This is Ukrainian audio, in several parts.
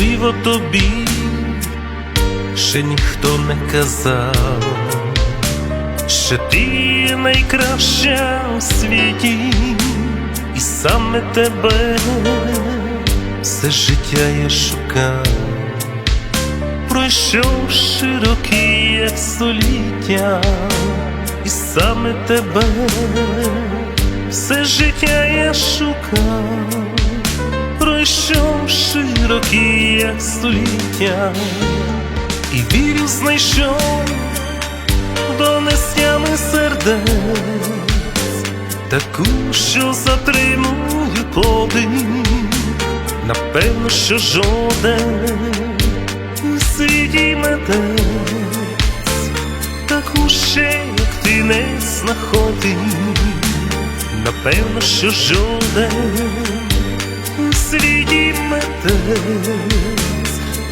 можливо, тобі ще ніхто не казав, що ти найкраща у світі, і саме тебе все життя я шукав, пройшов широкі, як століття, і саме тебе все життя я шукав, пройшов широкі, як століття, і вірю знайшов донестями сердець, таку, що затримую подих, напевно, що жоден у світі метець, таку ще, як ти не знаходив, напевно, що жоден світі метець,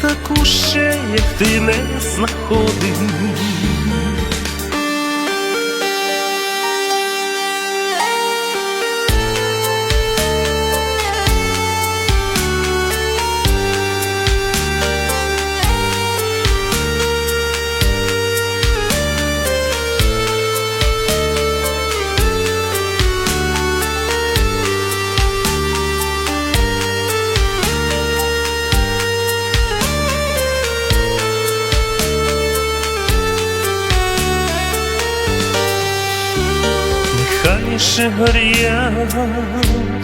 таку ще, як ти не знаходив. Ще горять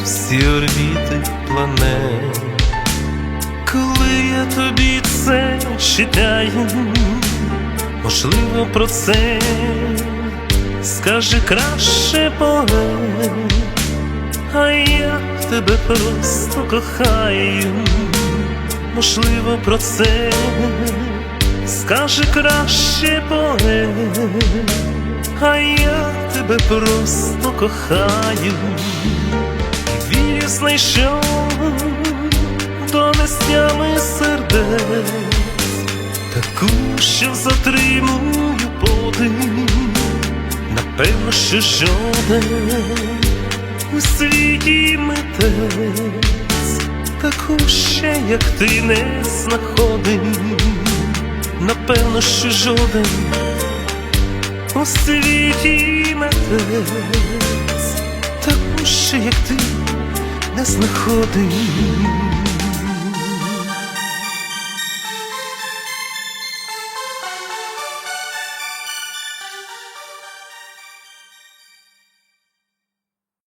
всі орбіти планет, коли я тобі це читаю, можливо, про це скаже краще поет, а я тебе просто кохаю, можливо, про це скаже краще поет а я тебе просто кохаю, вірю знайшов донестями сердець, таку, що затримую подих, напевно, що жоден у світі митець, таку ще, як ти не знаходив, напевно, що жоден у світі метець, таку ще, як ти не знаходив.